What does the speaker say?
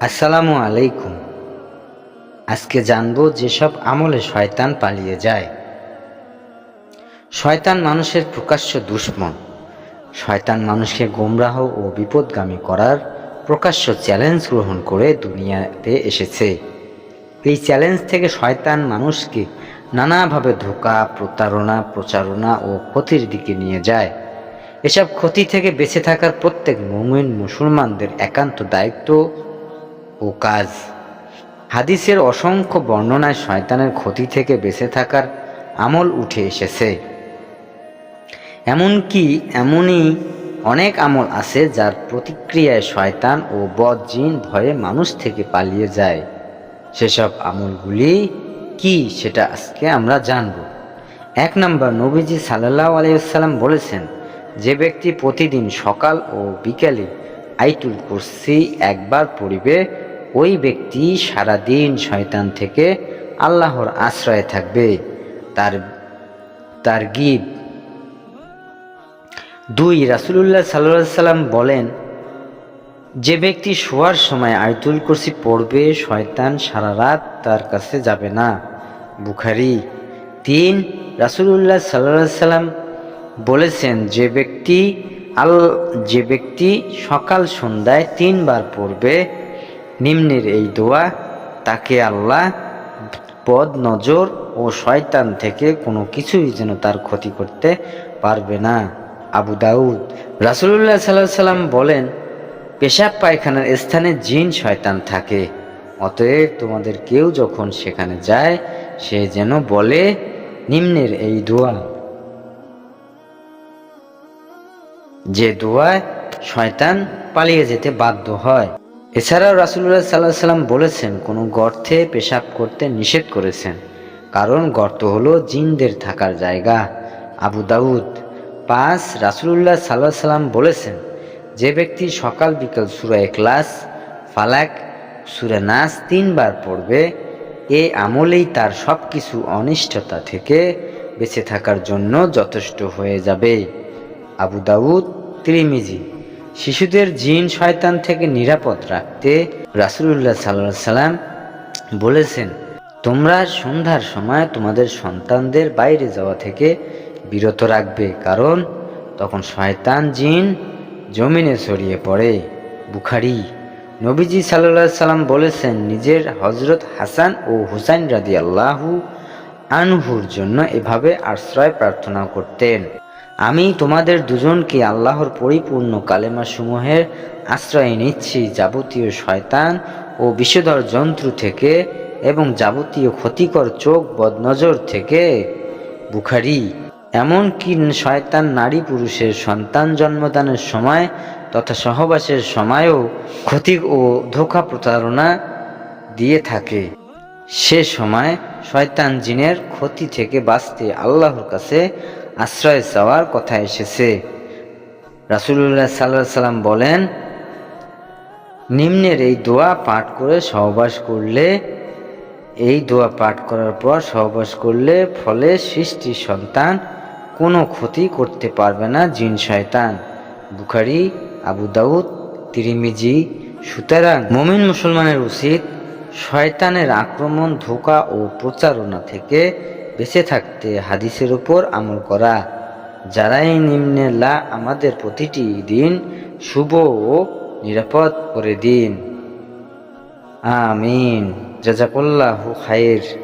আসসালামু আলাইকুম। আজকে জানব যেসব আমলে শয়তান পালিয়ে যায়। শয়তান মানুষের প্রকাশ্য দুশ্মন। শয়তান মানুষকে গোমরাহ ও বিপদগামী করার প্রকাশ্য চ্যালেঞ্জ গ্রহণ করে দুনিয়াতে এসেছে। এই চ্যালেঞ্জ থেকে শয়তান মানুষকে নানাভাবে ধোকা, প্রতারণা, প্রচারণা ও ক্ষতির দিকে নিয়ে যায়। এসব ক্ষতি থেকে বেঁচে থাকার প্রত্যেক মুমিন মুসলমানদের একান্ত দায়িত্ব ও কাজ। হাদিসের অসংখ্য বর্ণনায় শয়তানের ক্ষতি থেকে বেঁচে থাকার আমল উঠে এসেছে। এমনকি এমনই অনেক আমল আছে যার প্রতিক্রিয়ায় শয়তান ও বদ জিন ভয়ে মানুষ থেকে পালিয়ে যায়। সেসব আমলগুলি কি সেটা আজকে আমরা জানব। এক নম্বর, নবীজি সাল্লাহ আলাইসাল্লাম বলেছেন, যে ব্যক্তি প্রতিদিন সকাল ও বিকেলে আইতুল কুরসি একবার পড়িবে ওই ব্যক্তি সারাদিন শয়তান থেকে আল্লাহর আশ্রয়ে থাকবে। তার তার গিব দুই, রাসুলুল্লাহ সাল্লাহ সাল্লাম বলেন, যে ব্যক্তি শোয়ার সময় আয়তুল কুরসি পড়বে, শয়তান সারা রাত তার কাছে যাবে না। বুখারি। তিন, রাসুলুল্লাহ সাল্লাহ সাল্লাম বলেছেন, যে ব্যক্তি আল, যে ব্যক্তি সকাল সন্ধ্যায় তিনবার পড়বে নিম্নের এই দোয়া, তাকে আল্লাহ পদ, নজর ও শয়তান থেকে কোনো কিছুই যেন তার ক্ষতি করতে পারবে না। আবু দাউদ, রাসুলুল্লাহ সাল্লাহ সাল্লাম বলেন, পেশাব পায়খানার স্থানে জিন, শয়তান থাকে। অতএব তোমাদের কেউ যখন সেখানে যায়, সে যেন বলে, নিম্নের এই দোয়া। যে দোয়ায় শয়তান পালিয়ে যেতে বাধ্য হয়। এছাড়াও রাসুল্লাহ সাল্লাহ সাল্লাম বলেছেন, কোনো গর্তে পেশাব করতে নিষেধ করেছেন। কারণ গর্ত হলো জিনদের থাকার জায়গা। আবু দাউদ পাঁচ রাসুলুল্লাহ সাল্লাহ সাল্লাম বলেছেন, যে ব্যক্তি সকাল বিকাল সুরা ক্লাস ফালাক, সুরা নাস তিনবার পড়বে, এ আমলেই তার সব কিছু অনিষ্টতা থেকে বেঁচে থাকার জন্য যথেষ্ট হয়ে যাবে। আবু দাউদ, ত্রিমিজি শিশুদের জিন শয়তান থেকে নিরাপদ রাখতে রাসুলুল্লাহ সাল্লাহ সাল্লাম বলেছেন, তোমরা সন্ধ্যার সময় তোমাদের সন্তানদের বাইরে যাওয়া থেকে বিরত রাখবে, কারণ তখন শয়তান জিন জমিনে ছড়িয়ে পড়ে। বুখারি, নবীজি সাল্লাহ সাল্লাম বলেছেন, নিজের হজরত হাসান ও হুসাইন রাদি আল্লাহু আনহুর জন্য এভাবে আশ্রয় প্রার্থনা করতেন। আমি তোমাদের দুজনকে আল্লাহর পরিপূর্ণ কালেমা সমূহের আশ্রয় নিচ্ছি, যাবতীয় শয়তান ও বিষধর জন্তু থেকে এবং যাবতীয় ক্ষতিকর চোখ বদনজর থেকে। বুখারি এমনকি শয়তান নারী পুরুষের সন্তান জন্মদানের সময় তথা সহবাসের সময়ও ক্ষতি ও ধোকা প্রতারণা দিয়ে থাকে। সে সময় শয়তান জিনের ক্ষতি থেকে বাঁচতে আল্লাহর কাছে আশ্রয় চাওয়ার কথা এসেছে। রাসুলুল্লাহ সাল্লাহ সাল্লাম বলেন, নিম্নের এই দোয়া পাঠ করে সহবাস করলে, এই দোয়া পাঠ করার পর সহবাস করলে ফলে সৃষ্টি সন্তান কোনো ক্ষতি করতে পারবে না জিন শয়তান। বুখারি, আবু দাউদ, তিরিমিজি, সুতরাং মমিন মুসলমানের উচিত শয়তানের আক্রমণ, ধোকা ও প্রচারণা থেকে বেঁচে থাকতে হাদিসের উপর আমল করা। যারাই নিম্নে লা আমাদের প্রতিটি দিন শুভ ও নিরাপদ করে দিন। আমিন। জাজাকুল্লাহু খায়ের